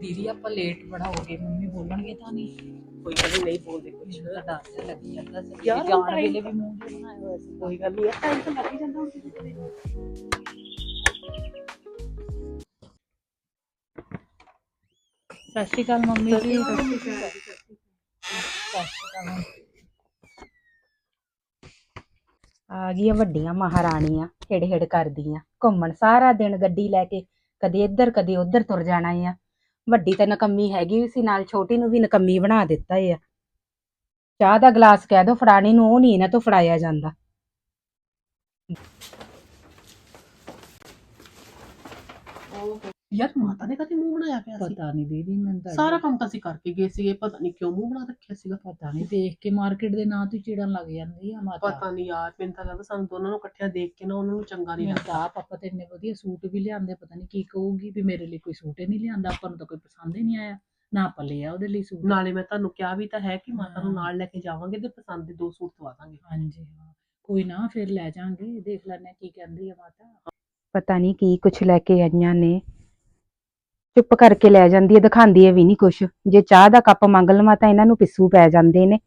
ਦੀਦੀ ਆਪਾਂ ਲੇਟ ਬੜਾ ਹੋ ਗਏ ਮੰਮੀ ਬੋਲਣਗੇ ਤਾਂ ਨਹੀਂ। ਕੋਈ ਗੱਲ ਨਹੀਂ ਬੋਲਦੇ ਮੈਨੂੰ ਤਾਂ ਡਰ ਜਿਹਾ ਲੱਗੀ ਜਾਂਦਾ ਸੀ। ਯਾਰ, ਜਾਣ ਵੇਲੇ ਵੀ ਮੂੰਹ ਜਿਹਾ ਬਣਾਇਆ ਹੋਇਆ ਸੀ। ਕੋਈ ਗੱਲ ਨਹੀਂ ਟਾਈਮ ਤਾਂ ਲੱਗ ਹੀ ਜਾਂਦਾ ਹੁਣ ਦੇ ਨੂੰ। ਸਤਿ ਸ਼੍ਰੀ ਅਕਾਲ ਮੰਮੀ ਜੀ। ਸਤਿ ਸ਼੍ਰੀ ਅਕਾਲ। ਆ ਗਈਆਂ ਵੱਡੀਆਂ ਮਹਾਰਾਣੀਆਂ ਹੇੜ ਹੇੜ ਕਰਦੀਆਂ। ਘੁੰਮਣ ਸਾਰਾ ਦਿਨ ਗੱਡੀ ਲੈ ਕੇ ਕਦੇ ਇੱਧਰ ਕਦੇ ਉੱਧਰ ਤੁਰ ਜਾਣਾ ਆ। ਵੱਡੀ ਤਾਂ ਨਕੰਮੀ ਹੈਗੀ ਸੀ, ਨਾਲ ਛੋਟੀ ਨੂੰ ਵੀ ਨਕੰਮੀ ਬਣਾ ਦਿੱਤਾ ਆ। ਚਾਹ ਦਾ ਗਲਾਸ ਕਹਿ ਦੋ, ਫੜਾਣੀ ਨੂੰ, ਉਹ ਨਹੀਂ ਇਹਨਾਂ ਤੋਂ ਫੜਾਇਆ ਜਾਂਦਾ। ਯਾਰ ਮਾਤਾ ਨੇ ਕਦੇ ਮੂੰਹ ਬਣਾਇਆ ਪਿਆ ਸੀ? ਪਤਾ ਨਹੀਂ ਦੀਦੀ ਮੈਨੂੰ ਤਾਂ ਸਾਰਾ ਕੰਮ ਤਾਂ ਅਸੀਂ ਕਰਕੇ ਗਏ ਸੀਗੇ ਪਤਾ ਨਹੀਂ ਕਿਉਂ ਮੂੰਹ ਬਣਾ ਰੱਖਿਆ ਸੀਗਾ। ਪਤਾ ਨਹੀਂ ਦੇਖ ਕੇ ਮਾਰਕੀਟ ਦੇ ਨਾਂ ਤੋਂ ਹੀ ਚਿੜਨ ਲੱਗ ਜਾਂਦੀ ਆ ਮਾਤਾ। ਪਤਾ ਨਹੀਂ ਯਾਰ ਮੈਨੂੰ ਤਾਂ ਲੱਗਦਾ ਸਾਨੂੰ ਦੋਨਾਂ ਨੂੰ ਇਕੱਠਿਆਂ ਦੇਖ ਕੇ ਨਾ ਉਹਨਾਂ ਨੂੰ ਚੰਗਾ ਨਹੀਂ ਲੱਗਦਾ। ਤਾਂ ਆਪ ਆਪਾਂ ਤੇ ਇੰਨੇ ਵਧੀਆ ਸੂਟ ਵੀ ਲਿਆਂਦੇ ਪਤਾ ਨਹੀਂ ਕੀ ਕਹੂਗੀ ਵੀ ਮੇਰੇ ਲਈ ਕੋਈ ਸੂਟ ਹੀ ਨਹੀਂ ਲਿਆਂਦਾ ਆਪਾਂ ਨੂੰ ਤਾਂ ਕੋਈ ਪਸੰਦ ਹੀ ਨਹੀਂ ਆਇਆ। ਨਾ ਆਪਾਂ ਲਿਆ ਉਹਦੇ ਲਈ ਸੂਟ। ਨਾਲੇ ਮੈਂ ਤੁਹਾਨੂੰ ਕਿਹਾ ਵੀ ਤਾਂ ਹੈ ਕਿ ਮਾਤਾ ਨੂੰ। ਨਾਲ ਲੈ ਕੇ ਜਾਵਾਂਗੇ ਤੇ ਪਸੰਦ ਦੇ ਦੋ ਸੂਟ ਦਵਾ ਦਾਂਗੇ। ਹਾਂਜੀ ਹਾਂ। ਕੋਈ ਨਾ ਫਿਰ ਲੈ ਜਾਾਂਗੇ ਦੇਖ ਲੈਣੇ ਕੀ ਕਹਿੰਦੀ ਆ ਮਾਤਾ। ਪਤਾ ਨਹੀਂ ਕੀ ਕੁਛ ਲੈ ਕੇ ਆਈਆਂ ਨੇ। ਚੁੱਪ ਕਰਕੇ ਲੈ ਜਾਂਦੀ ਹੈ, ਦਿਖਾਉਂਦੀ ਹੈ ਵੀ ਨਹੀਂ ਕੁਛ। ਜੇ ਚਾਹ ਦਾ ਕੱਪ ਮੰਗ ਲਵਾਂ ਤਾਂ ਇਹਨਾਂ ਨੂੰ ਪਿੱਸੂ ਪੈ ਜਾਂਦੇ ਨੇ।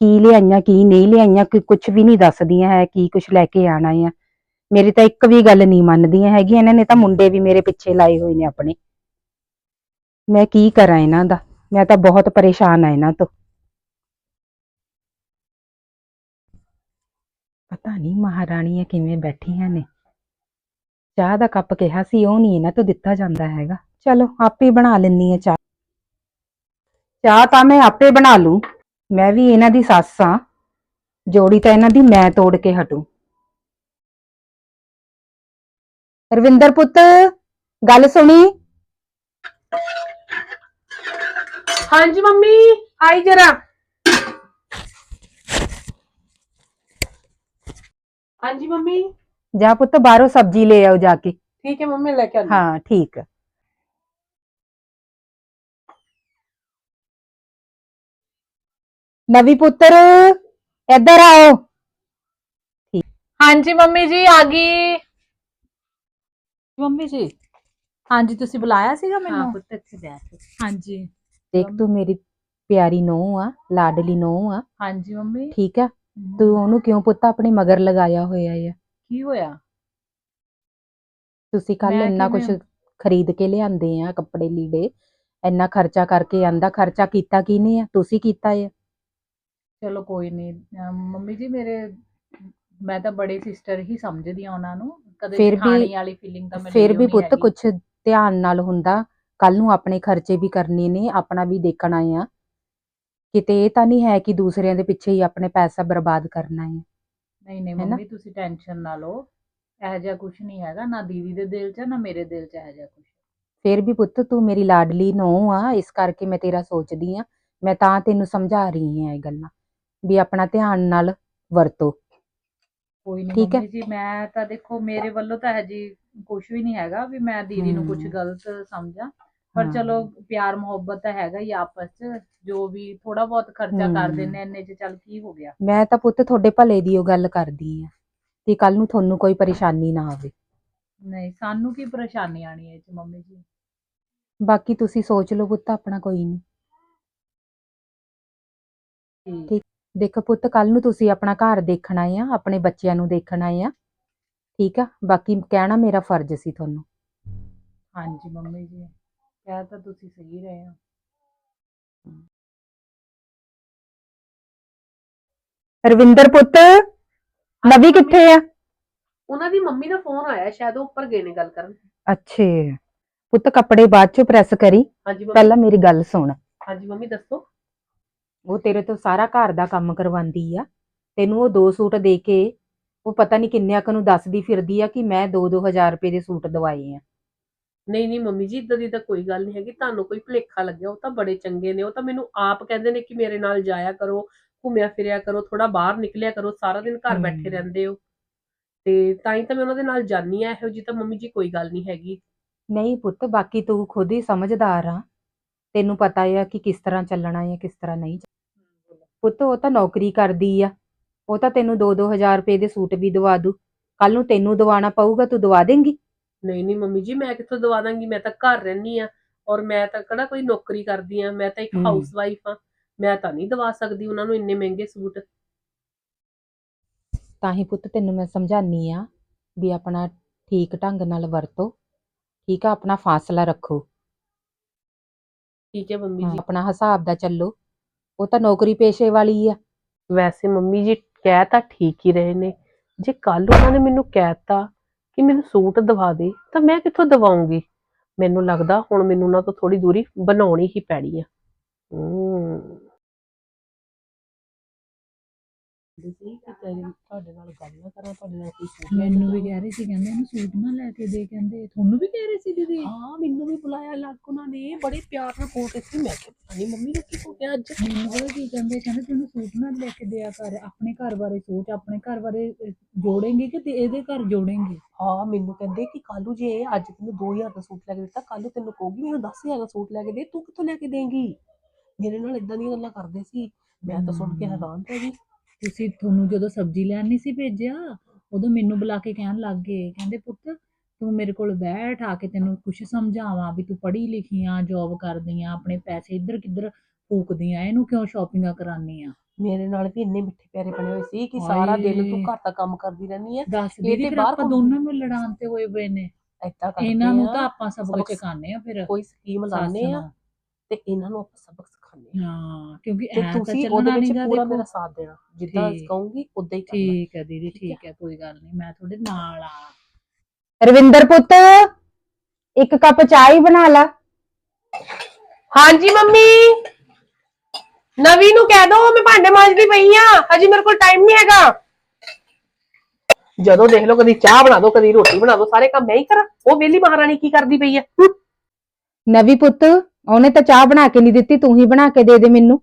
ਕੀ ਲਿਆਈਆਂ, ਕੀ ਨਹੀਂ ਲਿਆਈਆਂ, ਕਿ ਕੁਛ ਵੀ ਨਹੀਂ ਦੱਸਦੀਆਂ ਹੈ, ਕੀ ਕੁਛ ਲੈ ਕੇ ਆਣਾ ਆ ਮੇਰੀ ਤਾਂ ਇੱਕ ਵੀ ਗੱਲ ਨਹੀਂ ਮੰਨਦੀਆਂ ਹੈਗੀਆਂ, ਇਹਨਾਂ ਨੇ ਤਾਂ ਮੁੰਡੇ ਵੀ ਮੇਰੇ ਪਿੱਛੇ ਲਾਏ ਹੋਏ ਨੇ ਆਪਣੇ। ਮੈਂ ਕੀ ਕਰਾਂ ਇਹਨਾਂ ਦਾ? ਮੈਂ ਤਾਂ ਬਹੁਤ ਪਰੇਸ਼ਾਨ ਆ ਇਹਨਾਂ ਤੋਂ। ਪਤਾ ਨਹੀਂ ਮਹਾਰਾਣੀਆਂ ਕਿਵੇਂ ਬੈਠੀਆਂ ਨੇ। ਚਾਹ ਦਾ ਕੱਪ ਕਿਹਾ ਸੀ, ਉਹ ਨਹੀਂ ਇਹਨਾਂ ਤੋਂ ਦਿੱਤਾ ਜਾਂਦਾ ਹੈਗਾ। ਚਲੋ, ਆਪੇ ਬਣਾ ਲੈਣੀ ਆ ਚਾਹ। ਚਾਹ ਤਾਂ ਮੈਂ ਆਪੇ ਬਣਾ ਲੂੰ। ਮੈਂ ਵੀ ਇਹਨਾਂ ਦੀ ਸੱਸ ਆ ਜੋੜੀ ਤਾਂ ਇਹਨਾਂ ਦੀ ਮੈਂ ਤੋੜ ਕੇ ਹਟੂ। ਰਵਿੰਦਰ ਪੁੱਤ, ਗੱਲ ਸੁਣੀ? ਹਾਂਜੀ ਮੰਮੀ, ਆਈ ਜਰਾ। ਹਾਂਜੀ ਮੰਮੀ। ਜਾ ਪੁੱਤ ਬਾਹਰੋਂ ਸਬਜ਼ੀ ਲੈ ਆਓ ਜਾ ਕੇ। ਠੀਕ ਹੈ ਮੰਮੀ ਲੈ ਕੇ ਆਉਂਦੀ ਹਾਂ। ਠੀਕ। ਨਵੀ ਪੁੱਤਰ ਇੱਧਰ ਆਓ। ਹਾਂਜੀ ਮੰਮੀ ਜੀ ਆ ਗਈ। ਮੰਮੀ ਜੀ ਹਾਂਜੀ ਤੁਸੀਂ ਬੁਲਾਇਆ ਸੀਗਾ ਮੈਨੂੰ? ਪੁੱਤ ਇੱਥੇ ਬੈਠ ਹਾਂਜੀ। ਦੇਖ ਤੂੰ ਮੇਰੀ ਪਿਆਰੀ ਨੂੰਹ ਆ ਲਾਡਲੀ ਨੂੰਹ ਆ। ਹਾਂਜੀ ਮੰਮੀ। ਠੀਕ ਆ? ਤੂੰ ਉਹਨੂੰ ਕਿਉਂ ਪੁੱਤ ਆਪਣੇ ਮਗਰ ਲਗਾਇਆ ਹੋਇਆ ਆ? ਕੀ ਹੋਇਆ? ਤੁਸੀਂ ਕੱਲ ਮੈਂ ਇੰਨਾ ਕਿਵੇਂ- ਕੁਝ ਖਰੀਦ ਕੇ ਲਿਆਂਦੇ ਆ ਕੱਪੜੇ ਲੀੜੇ ਇੰਨਾ ਖਰਚਾ ਕਰਕੇ ਆਂਦਾ ਖਰਚਾ ਕੀਤਾ ਕਿਹਨੇ ਆ? ਤੁਸੀਂ ਕੀਤਾ ਆ? ਚਲੋ ਕੋਈ ਨਹੀਂ ਮੰਮੀ ਜੀ ਮੇਰੇ ਮੈਂ ਤਾਂ ਬੜੇ ਸਿਸਟਰ ਹੀ ਸਮਝਦੀ ਆ ਉਹਨਾਂ ਨੂੰ ਕਦੇ ਫਿਰ ਵੀ- ਖਾਣੀ ਵਾਲੀ ਫੀਲਿੰਗ ਤਾਂ ਮੈਨੂੰ ਫਿਰ ਵੀ ਪੁੱਤ ਕੁਝ ਧਿਆਨ ਨਾਲ ਹੁੰਦਾ ਕੱਲ ਨੂੰ ਆਪਣੇ ਖਰਚੇ ਵੀ ਕਰਨੇ ਨੇ ਆਪਣਾ ਵੀ ਦੇਖਣਾ ਆ। ਕਿਤੇ ਇਹ ਤਾਂ ਨਹੀਂ ਹੈ ਕਿ ਦੂਸਰਿਆਂ ਦੇ ਪਿੱਛੇ ਹੀ ਆਪਣੇ ਪੈਸਾ ਬਰਬਾਦ ਕਰਨਾ ਹੈ ਨਹੀਂ ਨਹੀਂ ਨਾ? ਮੰਮੀ ਤੁਸੀਂ ਟੈਨਸ਼ਨ ਨਾ ਲਓ ਇਹੋ ਜਿਹਾ ਕੁਝ ਨਹੀਂ ਹੈਗਾ ਨਾ ਦੀਦੀ ਦੇ ਦਿਲ 'ਚ ਨਾ ਮੇਰੇ ਦਿਲ 'ਚ ਇਹੋ ਜਿਹਾ ਕੁਝ ਫਿਰ ਵੀ ਪੁੱਤ ਤੂੰ ਮੇਰੀ ਲਾਡਲੀ ਨੂੰਹ ਆ ਇਸ ਕਰਕੇ ਮੈਂ ਤੇਰਾ ਸੋਚਦੀ ਆ ਮੈਂ ਤਾਂ ਤੈਨੂੰ ਸਮਝਾ ਰਹੀ ਆ ਇਹ ਗੱਲਾਂ ਵੀ ਆਪਣਾ ਧਿਆਨ ਨਾਲ ਵਰਤੋ ਕੋਈ ਨਹੀਂ ਠੀਕ ਹੈ। ਮੰਮੀ ਜੀ ਮੈਂ ਤਾਂ ਦੇਖੋ ਮੇਰੇ ਵੱਲੋਂ ਤਾਂ ਹੈ ਜੀ ਕੁਝ ਵੀ ਨਹੀਂ ਹੈਗਾ ਵੀ ਮੈਂ ਦੀਦੀ ਨੂੰ ਕੁਝ ਹਮ। ਗਲਤ ਸਮਝਾਂ ਪਰ ਹਾਂ। ਚਲੋ ਪਿਆਰ ਮੁਹੱਬਤ ਤਾਂ ਹੈਗਾ ਹੀ ਆਪਸ 'ਚ ਜੋ ਵੀ ਥੋੜਾ ਬਹੁਤ ਖਰਚਾ ਕਰ ਹਮ। ਦਿੰਨੇ ਇੰਨੇ 'ਚ ਚੱਲ ਕੀ ਹੋ ਗਿਆ? ਮੈਂ ਤਾਂ ਪੁੱਤ ਤੁਹਾਡੇ ਭਲੇ ਦੀ ਉਹ ਗੱਲ ਕਰਦੀ ਆ ਕਿ ਕੱਲ ਨੂੰ ਤੁਹਾਨੂੰ ਕੋਈ ਪਰੇਸ਼ਾਨੀ ਨਾ ਆਵੇ। ਨਹੀਂ ਸਾਨੂੰ ਕੀ ਪਰੇਸ਼ਾਨੀ ਆਣੀ ਹੈ ਇਹ 'ਚ ਮੰਮੀ ਜੀ? ਬਾਕੀ ਤੁਸੀਂ ਸੋਚ ਲਓ ਪੁੱਤ ਆਪਣਾ ਕੋਈ ਨਹੀਂ। ਠੀਕ। ਠੀਕ। ਦੇਖੋ ਪੁੱਤ ਕੱਲ ਨੂੰ ਤੁਸੀਂ ਆਪਣਾ ਘਰ ਦੇਖਣਾ ਆ ਆਪਣੇ ਬੱਚਿਆਂ ਨੂੰ ਦੇਖਣਾ ਆ। ਠੀਕ ਆ? ਬਾਕੀ ਕਹਿਣਾ ਮੇਰਾ ਫਰਜ਼ ਸੀ ਤੁਹਾਨੂੰ। ਹਾਂਜੀ ਮੰਮੀ ਜੀ। ਕਹਿ ਤਾਂ ਤੁਸੀਂ ਸਹੀ ਰਹੇ ਹੋ। ਰਵਿੰਦਰ ਪੁੱਤ ਨਵੀ ਕਿੱਥੇ ਆ? ਉਹਨਾਂ ਦੀ ਮੰਮੀ ਦਾ ਫੋਨ ਆਇਆ ਸ਼ਾਇਦ ਉਹ ਉੱਪਰ ਗਏ ਨੇ ਗੱਲ ਕਰਨ। ਅੱਛੇ ਪੁੱਤ ਕੱਪੜੇ ਬਾਅਦ ਚ ਪ੍ਰੈਸ ਕਰੀ। ਹਾਂਜੀ ਮੰਮੀ। ਪਹਿਲਾਂ ਮੇਰੀ ਗੱਲ ਸੁਣ। ਹਾਂਜੀ ਮੰਮੀ ਦੱਸੋ। ਉਹ ਤੇਰੇ ਤੋਂ ਸਾਰਾ ਘਰ ਦਾ ਕੰਮ ਕਰਵਾਉਂਦੀ ਆ। ਤੈਨੂੰ ਉਹ ਦੋ ਸੂਟ ਦੇ ਕੇ ਉਹ ਪਤਾ ਨਹੀਂ ਕਿੰਨਿਆਂ ਕੁ ਨੂੰ ਦੱਸਦੀ ਫਿਰਦੀ ਆ ਕਿ ਮੈਂ 2-2000 ਰੁਪਏ ਦੇ ਸੂਟ ਦਵਾਏ ਆ। ਨਹੀਂ ਨਹੀਂ ਮੰਮੀ ਜੀ ਇਦਾਂ ਦੀ ਤਾਂ ਕੋਈ ਗੱਲ ਨਹੀਂ ਹੈਗੀ ਤੁਹਾਨੂੰ ਕੋਈ ਭੁਲੇਖਾ ਲੱਗਿਆ ਉਹ ਤਾਂ ਬੜੇ ਚੰਗੇ ਨੇ ਉਹ ਤਾਂ ਮੈਨੂੰ ਆਪ ਕਹਿੰਦੇ ਨੇ ਕਿ ਮੇਰੇ ਨਾਲ ਜਾਇਆ ਕਰੋ ਘੁੰਮਿਆ ਫਿਰਿਆ ਕਰੋ ਥੋੜਾ ਬਾਹਰ ਨਿਕਲਿਆ ਕਰੋ ਸਾਰਾ ਦਿਨ ਘਰ। ਬੈਠੇ ਰਹਿੰਦੇ ਹੋ। ਤੇ ਤਾਂ ਹੀ ਤਾਂ ਮੈਂ ਉਹਨਾਂ ਦੇ ਨਾਲ ਜਾਨੀ ਆ ਇਹੋ ਜੀ ਤਾਂ ਮੰਮੀ ਜੀ ਕੋਈ ਗੱਲ ਨਹੀਂ ਹੈਗੀ। ਨਹੀਂ ਪੁੱਤ ਬਾਕੀ ਤੂੰ ਖੁਦ ਹੀ ਸਮਝਦਾਰ ਆ। ਤੈਨੂੰ ਪਤਾ ਆ ਕਿ ਕਿਸ ਤਰ੍ਹਾਂ ਚੱਲਣਾ ਹੈ ਕਿਸ ਤਰ੍ਹਾਂ ਨਹੀਂ ਪੁੱਤ ਉਹ ਤਾਂ ਨੌਕਰੀ ਕਰਦੀ ਆ। ਉਹ ਤਾਂ ਤੈਨੂੰ 2-2000 ਰੁਪਏ ਦੇ ਸੂਟ ਵੀ ਦਵਾ ਦੂ। ਕੱਲ ਨੂੰ ਤੈਨੂੰ ਦਵਾਣਾ ਪਊਗਾ ਤੂੰ ਦਵਾ ਦੇਂਗੀ? ਨਹੀਂ ਨਹੀਂ ਮੰਮੀ ਜੀ ਮੈਂ ਕਿੱਥੋਂ ਦਵਾ ਦਾਂਗੀ? ਮੈਂ ਤਾਂ ਘਰ ਰਹਿਨੀ ਆ ਔਰ ਮੈਂ ਤਾਂ ਕਿਹੜਾ ਕੋਈ ਨੌਕਰੀ ਕਰਦੀ ਆ ਮੈਂ ਤਾਂ ਇੱਕ ਹਮ। ਹਾਊਸ ਵਾਈਫ ਆ ਮੈਂ ਤਾਂ ਨਹੀਂ ਦਵਾ ਸਕਦੀ ਉਹਨਾਂ ਨੂੰ ਇੰਨੇ ਮਹਿੰਗੇ ਸੂਟ। ਤਾਂ ਹੀ ਪੁੱਤ ਤੈਨੂੰ ਮੈਂ ਸਮਝਾਨੀ ਆ ਵੀ ਆਪਣਾ ਠੀਕ ਢੰਗ ਨਾਲ ਵਰਤੋ। ਠੀਕ ਆ ਆਪਣਾ ਫਾਸਲਾ ਰੱਖੋ। ਠੀਕ ਹੈ ਮੰਮੀ ਹਾਂ, ਜੀ। ਆਪਣਾ ਹਿਸਾਬ ਦਾ ਚੱਲੋ। ਉਹ ਤਾਂ ਨੌਕਰੀ ਪੇਸ਼ੇ ਵਾਲੀ ਆ। ਵੈਸੇ ਮੰਮੀ ਜੀ ਕਹਿ ਤਾਂ ਠੀਕ ਹੀ ਰਹੇ ਨੇ। ਜੇ ਕੱਲ ਉਹਨਾਂ ਨੇ ਮੈਨੂੰ ਕਹਿਤਾ ਕਿ ਮੈਨੂੰ ਸੂਟ ਦਵਾ ਦੇ, ਤਾਂ ਮੈਂ ਕਿੱਥੋਂ ਦਵਾਉਂਗੀ? ਮੈਨੂੰ ਲੱਗਦਾ ਹੁਣ ਮੈਨੂੰ ਉਹਨਾਂ ਤੋਂ ਥੋੜੀ ਦੂਰੀ ਬਣਾਉਣੀ ਹੀ ਪੈਣੀ ਆ। ਹੂੰ। ਤੁਹਾਡੇ ਨਾਲ ਗੱਲ ਨਾ ਕਰਾਂ ਤੁਹਾਡੇ ਨਾਲ ਕੋਈ ਸੂਟ ਮੈਨੂੰ ਵੀ ਕਹਿ ਰਹੇ ਸੀ ਕਹਿੰਦੇ ਇਹਨੂੰ ਸੂਟ ਨਾ ਲੈ ਕੇ ਦੇ ਕਹਿੰਦੇ ਤੁਹਾਨੂੰ ਵੀ ਕਹਿ ਰਹੇ ਸੀ ਦੀਦੀ। ਹਾਂ ਮੈਨੂੰ ਵੀ ਬੁਲਾਇਆ ਲੱਗ ਉਹਨਾਂ ਨੇ ਬੜੇ ਪਿਆਰ ਨਾਲ ਫੋਨ ਕੀਤੀ ਮੈਂ ਕਿਹਾ ਪਤਾ ਨੀ ਮੰਮੀ ਨੂੰ ਕੀ ਹੋ ਗਿਆ ਅੱਜ। ਮੈਨੂੰ ਪਤਾ ਕੀ ਕਹਿੰਦੇ ਕਹਿੰਦੇ ਤੈਨੂੰ ਸੂਟ ਨਾ ਲੈ ਕੇ ਦਿਆ ਕਰ ਆਪਣੇ ਘਰ ਬਾਰੇ ਸੋਚ ਆਪਣੇ ਘਰ ਬਾਰੇ ਅਹ, ਜੋੜੇਂਗੇ ਕਿ ਤੇ ਇਹਦੇ ਘਰ ਜੋੜੇਂਗੇ? ਹਾਂ ਮੈਨੂੰ ਕਹਿੰਦੇ ਕਿ ਕੱਲੂ ਜੇ ਅੱਜ ਤੈਨੂੰ 2000 ਦਾ ਸੂਟ ਲੈ ਕੇ ਦਿੱਤਾ ਕੱਲੂ ਤੈਨੂੰ ਕਹੂਗੀ ਮੈਨੂੰ 10000 ਦਾ ਸੂਟ ਲੈ ਕੇ ਦੇ ਤੂੰ ਕਿੱਥੋਂ ਲੈ ਕੇ ਦੇਂਗੀ? ਮੇਰੇ ਨਾਲ ਇਦਾਂ ਦੀਆਂ ਗੱਲਾਂ ਕਰਦੇ ਸੀ। ਮੈਂ ਤਾਂ ਸੁਣ ਕੇ। ਹੈਰਾਨ ਰਹਿ ਗਈ। ਤੁਸੀਂ ਤੁਹਾਨੂੰ ਜਦੋਂ ਸਬਜ਼ੀ ਲੈਣ ਨਹੀਂ ਸੀ ਭੇਜਿਆ ਉਦੋਂ ਮੈਨੂੰ ਬੁਲਾ ਕੇ ਕਹਿਣ ਲੱਗ ਗਏ ਕਹਿੰਦੇ ਪੁੱਤ ਤੂੰ ਮੇਰੇ ਕੋਲ ਬੈਠ ਆ ਕੇ ਤੈਨੂੰ ਕੁਝ ਸਮਝਾਵਾਂ ਵੀ ਤੂੰ ਪੜ੍ਹੀ ਲਿਖੀ ਆ ਜੌਬ ਕਰਦੀ ਆ ਆਪਣੇ ਪੈਸੇ ਇੱਧਰ ਕਿੱਧਰ ਫੂਕਦੀ ਆ ਇਹਨੂੰ ਕਿਉਂ ਸ਼ਾਪਿੰਗਾਂ ਕਰਾਨੀ ਆ ਮੇਰੇ ਨਾਲ ਵੀ ਇੰਨੇ ਮਿੱਠੇ ਪਿਆਰੇ ਬਣੇ ਹੋਏ ਸੀ ਕਿ ਸਾਰਾ ਦਿਨ ਤੂੰ ਹਾਏ। ਘਰ ਦਾ ਕੰਮ ਕਰਦੀ ਰਹਿੰਦੀ ਹੈ ਦੱਸ ਇਹ ਦੀਦੀ ਤੇ ਫਿਰ ਬਾਹਰ ਆਪਾਂ। ਦੋਨਾਂ ਨੂੰ ਲੜਾਉਣ ਤੇ ਹੋਏ ਪਏ ਨੇ ਕਰਦੇ ਇਹਨਾਂ ਨੂੰ ਤਾਂ ਆਪਾਂ ਸਭ ਸਬਕ ਕੁਝ ਸਿਖਾਉਂਦੇ ਆ ਫਿਰ ਕੋਈ ਸਕੀਮ ਲਾਉਂਦੇ ਆ। ਤੇ ਇਹਨਾਂ ਨੂੰ ਆਪਾਂ ਸਬਕ ਆ ਹਾਂ। ਕਿਉਂਕਿ ਤੇ ਐਂ ਤਾਂ ਤੁਸੀਂ ਉਹਦੇ ਚੱਲਣਾ ਵਿੱਚ ਨਹੀਂਗਾ ਪੂਰਾ ਦੇਖੋ। ਮੇਰਾ ਸਾਥ ਦੇਣਾ। ਜਿੱਦਾਂ ਠੀਕ। ਕਹੂੰਗੀ ਉਦਾਂ ਹੀ ਕਰਨਾ। ਠੀਕ ਹੈ ਦੀਦੀ ਠੀਕ ਹੈ। ਕੋਈ ਗੱਲ ਨਹੀਂ ਮੈਂ ਤੁਹਾਡੇ ਨਾਲ ਆ। ਰਵਿੰਦਰ ਪੁੱਤ ਇੱਕ ਕੱਪ ਚਾਹ ਹੀ ਬਣਾ ਲਾ। ਹਾਂਜੀ ਮੰਮੀ। ਨਵੀ ਨੂੰ ਕਹਿ ਦੋ ਮੈਂ ਭਾਂਡੇ ਮਾਂਜਦੀ ਪਈ ਆ ਹਜੇ ਮੇਰੇ ਕੋਲ ਟਾਈਮ ਨਹੀਂ ਹੈਗਾ। ਜਦੋਂ ਦੇਖ ਲਓ ਕਦੀ ਚਾਹ ਬਣਾ ਦੋ ਕਦੀ ਰੋਟੀ ਬਣਾ ਦੋ ਸਾਰੇ ਕੰਮ ਮੈਂ ਹੀ ਕਰਾਂ। ਉਹ ਵੇਲੀ ਮਹਾਰਾਣੀ ਕੀ ਕਰਦੀ ਪਈ ਆ ਹੂੰ। ਨਵੀ ਪੁੱਤ ਉਹਨੇ ਤਾਂ ਚਾਹ ਬਣਾ ਕੇ ਨਹੀਂ ਦਿੱਤੀ ਤੂੰ ਹੀ ਬਣਾ ਕੇ ਦੇ ਦੇ ਮੈਨੂੰ।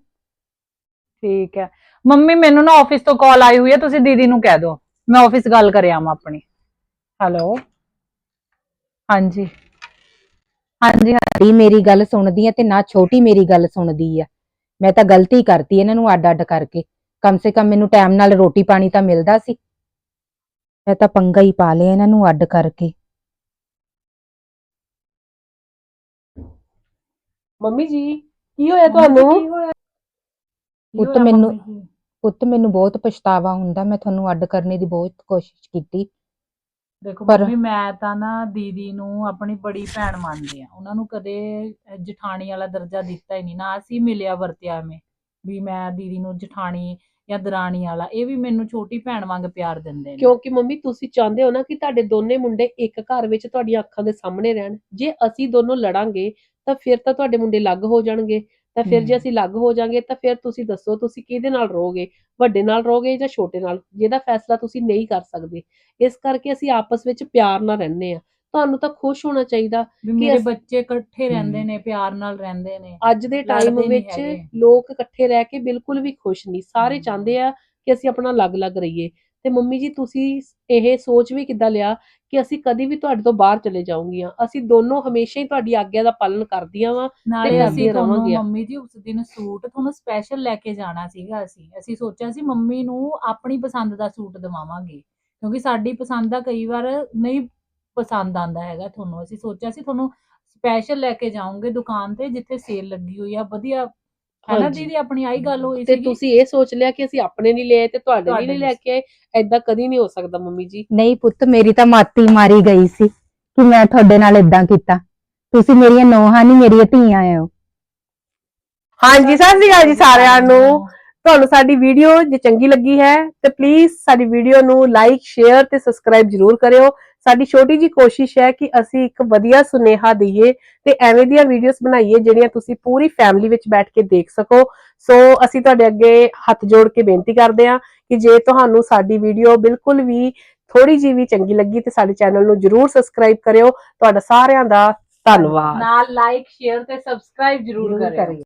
ਠੀਕ ਹੈ। ਮੰਮੀ ਮੈਨੂੰ ਨਾ ਆਫਿਸ ਤੋਂ ਕਾਲ ਆਈ ਹੋਈ ਹੈ ਤੁਸੀਂ ਦੀਦੀ ਨੂੰ ਕਹਿ ਦਿਓ। ਮੈਂ ਆਫਿਸ ਗੱਲ ਕਰ ਆਵਾਂ ਆਪਣੀ। ਹੈਲੋ ਹਾਂਜੀ। ਹਾਂਜੀ ਹਾਂ- ਬੜੀ ਮੇਰੀ ਗੱਲ ਸੁਣਦੀ ਆ ਤੇ ਨਾ ਛੋਟੀ ਮੇਰੀ ਗੱਲ ਸੁਣਦੀ ਆ ਮੈਂ ਤਾਂ ਗਲਤੀ ਕਰਤੀ ਇਹਨਾਂ ਨੂੰ ਅੱਡ ਅੱਡ ਕਰਕੇ। ਕਮ ਸੇ ਕਮ ਮੈਨੂੰ ਟਾਈਮ ਨਾਲ ਰੋਟੀ ਪਾਣੀ ਤਾਂ ਮਿਲਦਾ ਸੀ। ਮੈਂ ਤਾਂ ਪੰਗਾ ਹੀ ਪਾ ਲਿਆ ਇਹਨਾਂ ਨੂੰ ਅੱਡ ਕਰਕੇ। ਮੰਮੀ ਜੀ ਕੀ ਹੋਇਆ ਤੁਹਾਨੂੰ? ਪੁੱਤ ਮੈਨੂੰ ਪੁੱਤ ਮੈਨੂੰ ਬਹੁਤ ਪਛਤਾਵਾ ਹੁੰਦਾ ਮੈਂ ਤੁਹਾਨੂੰ ਅੱਡ ਕਰਨੇ ਦੀ ਬਹੁਤ ਕੋਸ਼ਿਸ਼ ਕੀਤੀ। ਦੇਖੋ ਪਰ- ਮੰਮੀ ਮੈਂ ਤਾਂ ਨਾ ਦੀਦੀ ਨੂੰ ਆਪਣੀ ਬੜੀ ਭੈਣ ਮੰਨਦੀ ਆ ਉਹਨਾਂ ਨੂੰ ਕਦੇ ਜਠਾਣੀ ਵਾਲਾ ਦਰਜਾ ਦਿੱਤਾ ਹੀ ਨਹੀਂ। ਨਾ ਅਸੀਂ ਮਿਲਿਆ ਵਰਤਿਆ ਐਵੇਂ। ਵੀ ਮੈਂ ਦੀਦੀ ਨੂੰ ਜਠਾਣੀ ਜਾਂ ਦਰਾਣੀ ਵਾਲਾ ਇਹ ਵੀ ਮੈਨੂੰ ਛੋਟੀ ਭੈਣ ਵਾਂਗ ਪਿਆਰ ਦਿੰਦੇ ਨੇ। ਕਿਉਂਕਿ ਮੰਮੀ ਤੁਸੀਂ ਚਾਹੁੰਦੇ ਹੋ ਨਾ ਕਿ ਤੁਹਾਡੇ ਦੋਨੇ ਮੁੰਡੇ ਇੱਕ ਘਰ ਵਿੱਚ ਤੁਹਾਡੀਆਂ ਅੱਖਾਂ ਦੇ ਸਾਹਮਣੇ ਰਹਿਣ। ਜੇ ਅਸੀਂ ਦੋਨੋਂ ਲੜਾਂਗੇ ਤਾਂ ਫਿਰ ਤਾਂ ਤੁਹਾਡੇ ਮੁੰਡੇ ਅਲੱਗ ਹੋ ਜਾਣਗੇ। ਤਾਂ ਫਿਰ ਜੇ। ਅਸੀਂ ਅਲੱਗ ਹੋ ਜਾਾਂਗੇ ਤਾਂ ਫਿਰ ਤੁਸੀਂ ਦੱਸੋ ਤੁਸੀਂ ਕਿਹਦੇ ਨਾਲ ਰਹੋਗੇ? ਵੱਡੇ ਨਾਲ ਰਹੋਗੇ ਜਾਂ ਛੋਟੇ ਨਾਲ? ਜਿਹਦਾ ਫੈਸਲਾ ਤੁਸੀਂ ਨਹੀਂ ਕਰ ਸਕਦੇ। ਇਸ ਕਰਕੇ ਅਸੀਂ ਆਪਸ ਵਿੱਚ ਪਿਆਰ ਨਾਲ ਰਹਿੰਦੇ ਆ ਤੁਹਾਨੂੰ ਤਾਂ ਖੁਸ਼ ਹੋਣਾ ਚਾਹੀਦਾ ਵੀ ਮੇਰੇ ਅਸੀਂ- ਬੱਚੇ ਇਕੱਠੇ ਰਹਿੰਦੇ ਹਮ। ਨੇ ਪਿਆਰ ਨਾਲ ਰਹਿੰਦੇ ਨੇ ਅੱਜ ਦੇ ਟਾਈਮ ਲੜਦੇ ਨਹੀਂ ਵਿੱਚ ਹੈਗੇ। ਲੋਕ ਇਕੱਠੇ ਰਹਿ ਕੇ ਬਿਲਕੁਲ ਵੀ ਖੁਸ਼ ਨਹੀਂ ਸਾਰੇ ਹਮ। ਚਾਹੁੰਦੇ ਆ ਕਿ ਅਸੀਂ ਆਪਣਾ ਅਲੱਗ-ਅਲੱਗ ਰਹੀਏ ਤੇ ਮੰਮੀ ਜੀ ਤੁਸੀਂ ਇਹ ਸੋਚ ਵੀ ਕਿੱਦਾਂ ਲਿਆ ਕਿ ਅਸੀਂ ਕਦੀ ਵੀ ਤੁਹਾਡੇ ਤੋਂ ਬਾਹਰ ਚਲੇ ਜਾਊਂਗੀਆਂ ਅਸੀਂ ਦੋਨੋਂ ਹਮੇਸ਼ਾ ਹੀ ਤੁਹਾਡੀ ਆਗਿਆ ਦਾ ਪਾਲਣ ਕਰਦੀਆਂ ਵਾਂ ਨਾਲੇ ਕਰਦੀਆਂ ਅਸੀਂ ਤੁਹਾਨੂੰ ਰਵਾਂਗੀਆਂ। ਮੰਮੀ ਜੀ ਉਸ ਦਿਨ ਸੂਟ ਤੁਹਾਨੂੰ ਸਪੈਸ਼ਲ ਲੈ ਕੇ ਜਾਣਾ ਸੀਗਾ ਅਸੀਂ ਅਸੀਂ ਸੋਚਿਆ ਸੀ ਮੰਮੀ ਨੂੰ ਆਪਣੀ ਪਸੰਦ ਦਾ ਸੂਟ ਦਵਾਵਾਂਗੇ ਕਿਉਂਕਿ ਸਾਡੀ ਪਸੰਦ ਦਾ ਕਈ ਵਾਰ ਨਹੀਂ ਪਸੰਦ ਆਂਦਾ ਹੈਗਾ ਤੁਹਾਨੂੰ। ਅਸੀਂ ਸੋਚਿਆ ਸੀ ਤੁਹਾਨੂੰ ਸਪੈਸ਼ਲ ਲੈ ਕੇ ਜਾਵਾਂਗੇ ਦੁਕਾਨ ਤੇ ਜਿੱਥੇ ਸੇਲ ਲੱਗੀ ਹੋਈ ਆ। ਵਧੀਆ। ਹੈ ਨਾ ਹਾਂਜੀ। ਦੀਦੀ ਆਪਣੀ ਆਹੀ ਗੱਲ ਹੋਈ ਤੇ ਸੀ ਤੁਸੀਂ ਇਹ ਸੋਚ ਲਿਆ ਕਿ ਅਸੀਂ ਆਪਣੇ ਲਈ ਲਿਆਏ ਤੇ ਤੁਹਾਡੇ ਲਈ ਨਹੀਂ। ਲੈ ਕੇ ਆਏ। ਐਦਾਂ ਕਦੀ ਨਹੀਂ ਹੋ ਸਕਦਾ ਮੰਮੀ ਜੀ। ਨਹੀਂ ਪੁੱਤ ਮੇਰੀ ਤਾਂ ਮਾਤੀ ਮਾਰੀ ਗਈ ਸੀ ਕਿ ਮੈਂ ਤੁਹਾਡੇ ਨਾਲ ਇਦਾਂ ਕੀਤਾ। ਤੁਸੀਂ ਮੇਰੀਆਂ ਨੋਹਾਂ ਨਹੀਂ ਮੇਰੀਆਂ ਧੀਆਂ ਹੋ ਹਾਂਜੀ ਸਤਿ ਸ਼੍ਰੀ ਅਕਾਲ ਜੀ ਸਾਰਿਆਂ ਨੂੰ। ਤੁਹਾਨੂੰ ਸਾਡੀ ਵੀਡੀਓ ਜੇ ਚੰਗੀ ਲੱਗੀ ਹੈ ਤੇ ਪਲੀਜ਼ ਸਾਡੀ ਵੀਡੀਓ ਨੂੰ ਲਾਈਕ ਸ਼ੇਅਰ ਤੇ ਸਬਸਕ੍ਰਾਈਬ ਜਰੂਰ ਕਰਿਓ। ਸਾਡੀ ਛੋਟੀ ਜੀ ਕੋਸ਼ਿਸ਼ ਹੈ ਕਿ ਅਸੀਂ ਇੱਕ ਵਧੀਆ ਸੁਨੇਹਾ ਦਈਏ ਤੇ ਐਵੇਂ ਦੀਆਂ ਵੀਡੀਓਜ਼ ਬਣਾਈਏ ਜਿਹੜੀਆਂ ਤੁਸੀਂ ਪੂਰੀ ਫੈਮਿਲੀ ਵਿੱਚ ਬੈਠ ਕੇ ਦੇਖ ਸਕੋ। ਸੋ ਅਸੀਂ ਤੁਹਾਡੇ ਅੱਗੇ ਹੱਥ ਜੋੜ ਕੇ ਬੇਨਤੀ ਕਰਦੇ ਹਾਂ ਕਿ ਜੇ ਤੁਹਾਨੂੰ ਸਾਡੀ ਵੀਡੀਓ ਬਿਲਕੁਲ ਵੀ ਥੋੜੀ ਜੀ ਵੀ ਚੰਗੀ ਲੱਗੀ ਤੇ ਸਾਡੇ ਚੈਨਲ ਨੂੰ ਜਰੂਰ ਸਬਸਕ੍ਰਾਈਬ ਕਰਿਓ। ਤੁਹਾਡਾ ਸਾਰਿਆਂ ਦਾ ਧੰਨਵਾਦ। ਨਾਲ ਲਾਈਕ ਸ਼ੇਅਰ ਤੇ ਸਬਸਕ੍ਰਾਈਬ ਜ਼ਰੂਰ ਕਰਿਓ।